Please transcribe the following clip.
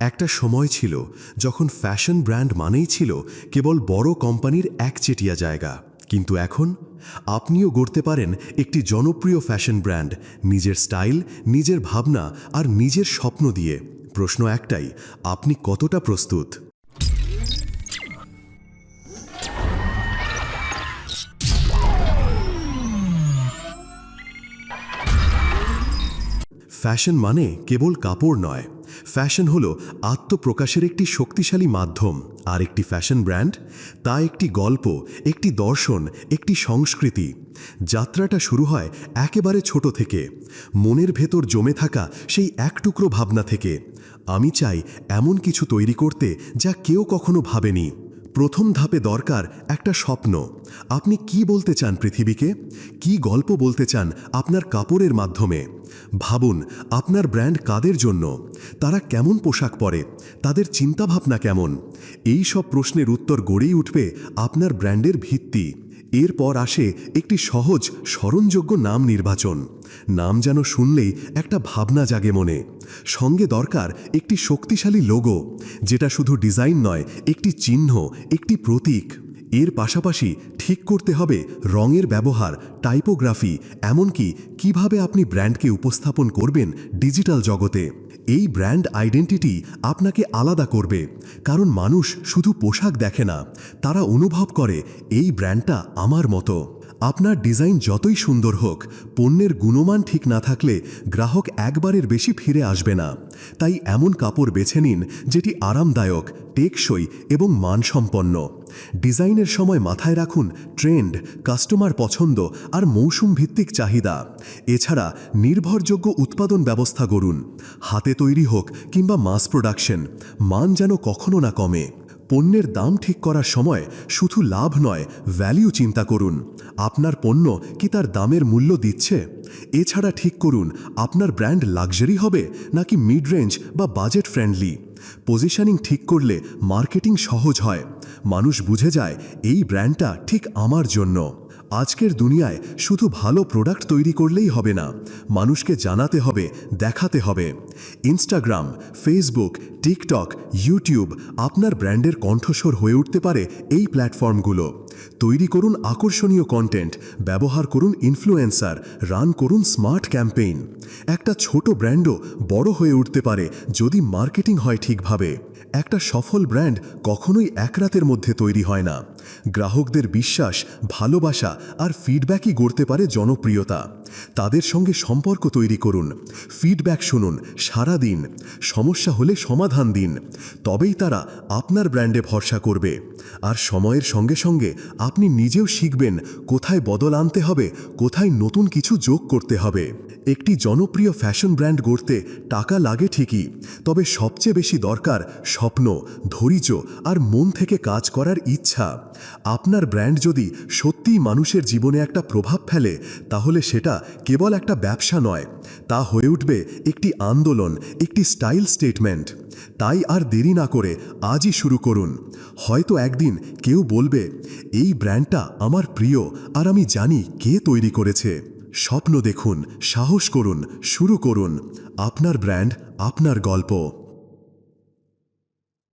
একটা সময় ছিল যখন ফ্যাশন ব্র্যান্ড মানেই ছিল কেবল বড় কোম্পানির একচেটিয়া জায়গা। কিন্তু এখন আপনিও গড়তে পারেন একটি জনপ্রিয় ফ্যাশন ব্র্যান্ড, নিজের স্টাইল, নিজের ভাবনা আর নিজের স্বপ্ন দিয়ে। প্রশ্ন একটাই, আপনি কতটা প্রস্তুত? ফ্যাশন মানে কেবল কাপড় নয়। ফ্যাশন হলো আত্মপ্রকাশের একটি শক্তিশালী মাধ্যম। আর একটি ফ্যাশন ব্র্যান্ড তা একটি গল্প, একটি দর্শন, একটি সংস্কৃতি। যাত্রাটা শুরু হয় একেবারে ছোট থেকে। মনের ভেতর জমে থাকা সেই এক টুকরো ভাবনা থেকে। আমি চাই এমন কিছু তৈরি করতে যা কেউ কখনো ভাবেনি। প্রথম ধাপে দরকার একটা স্বপ্ন। আপনি কি বলতে চান পৃথিবীকে? কি গল্প বলতে চান আপনার কাপড়ের মাধ্যমে? ভাবুন, আপনার ব্র্যান্ড কাদের জন্য? তারা কেমন পোশাক পরে? তাদের চিন্তাভাবনা কেমন? এই সব প্রশ্নের উত্তর গড়েই উঠবে আপনার ব্র্যান্ডের ভিত্তি। এরপর আসে একটি সহজ, স্মরণযোগ্য নাম নির্বাচন। নাম যেন শুনলেই একটা ভাবনা জাগে মনে। সঙ্গে দরকার একটি শক্তিশালী লোগো যেটা শুধু ডিজাইন নয়, একটি চিহ্ন, একটি প্রতীক। এর পাশাপাশি ঠিক করতে হবে রঙের ব্যবহার, টাইপোগ্রাফি, এমনকি কীভাবে আপনি ব্র্যান্ডকে উপস্থাপন করবেন ডিজিটাল জগতে। এই ব্র্যান্ড আইডেন্টিটি আপনাকে আলাদা করবে, কারণ মানুষ শুধু পোশাক দেখে না, তারা অনুভব করে, এই ব্র্যান্ডটা আমার মতো। আপনার ডিজাইন যতই সুন্দর হোক, পণ্যের গুণমান ঠিক না থাকলে গ্রাহক একবারের বেশি ফিরে আসবে না। তাই এমন কাপড় বেছে নিন যেটি আরামদায়ক, টেকসই এবং মানসম্পন্ন। ডিজাইনের সময় মাথায় রাখুন ট্রেন্ড, কাস্টমার পছন্দ আর মৌসুম ভিত্তিক চাহিদা। এছাড়া নির্ভরযোগ্য উৎপাদন ব্যবস্থা গড়ুন। হাতে তৈরি হোক কিংবা মাস প্রোডাকশন, মান যেন কখনো না কমে। পণ্যের দাম ঠিক করার সময় শুধু লাভ নয় ভ্যালিউ চিন্তা করুন। আপনার পণ্য কি তার দামের মূল্য দিচ্ছে? এছাড়া ঠিক করুন, আপনার ব্র্যান্ড লাক্সারি হবে নাকি মিড রেঞ্জ বা বাজেট ফ্রেন্ডলি পজিশনিং ঠিক করলে মার্কেটিং সহজ হয়। মানুষ বুঝে যায়, এই ব্র্যান্ডটা ঠিক আমার জন্য। আজকের দুনিয়ায় শুধু ভালো প্রোডাক্ট তৈরি করলেই হবে না। মানুষকে জানাতে হবে, দেখাতে হবে। ইনস্টাগ্রাম ফেসবুক টিকটক ইউটিউব আপনার ব্র্যান্ডের কণ্ঠস্বর হয়ে উঠতে পারে এই প্ল্যাটফর্মগুলো তৈরি করুন আকর্ষণীয় কন্টেন্ট ব্যবহার করুন ইনফ্লুয়েন্সার রান করুন স্মার্ট ক্যাম্পেইন একটা ছোট ব্র্যান্ডও বড় হয়ে উঠতে পারে যদি মার্কেটিং হয় ঠিকভাবে। একটা সফল ব্র্যান্ড কখনোই এক রাতের মধ্যে তৈরি হয় না। গ্রাহকদের বিশ্বাস, ভালোবাসা আর ফিডব্যাকই গড়তে পারে জনপ্রিয়তা। তাদের সঙ্গে সম্পর্ক তৈরি করুন। ফিডব্যাক শুনুন সারা দিন। সমস্যা হলে সমাধান দিন। তবেই তারা আপনার ব্র্যান্ডে ভরসা করবে। আর সময়ের সঙ্গে সঙ্গে আপনি নিজেও শিখবেন কোথায় বদল আনতে হবে, কোথায় নতুন কিছু যোগ করতে হবে। একটি জনপ্রিয় ফ্যাশন ব্র্যান্ড গড়তে টাকা লাগে ঠিকই, তবে সবচেয়ে বেশি দরকার স্বপ্ন, ধৈর্য আর মন থেকে কাজ করার ইচ্ছা। আপনার ব্র্যান্ড যদি সত্যিই মানুষের জীবনে একটা প্রভাব ফেলে, তাহলে সেটা কেবল একটা ব্যবসা নয়। তা হয়ে উঠবে একটি আন্দোলন, একটি স্টাইল স্টেটমেন্ট। তাই আর দেরি না করে আজই শুরু করুন। হয়তো একদিন কেউ বলবে, এই ব্র্যান্ডটা আমার প্রিয় আর আমি জানি কে তৈরি করেছে। স্বপ্ন দেখুন, সাহস করুন, শুরু করুন। আপনার ব্র্যান্ড, আপনার গল্প।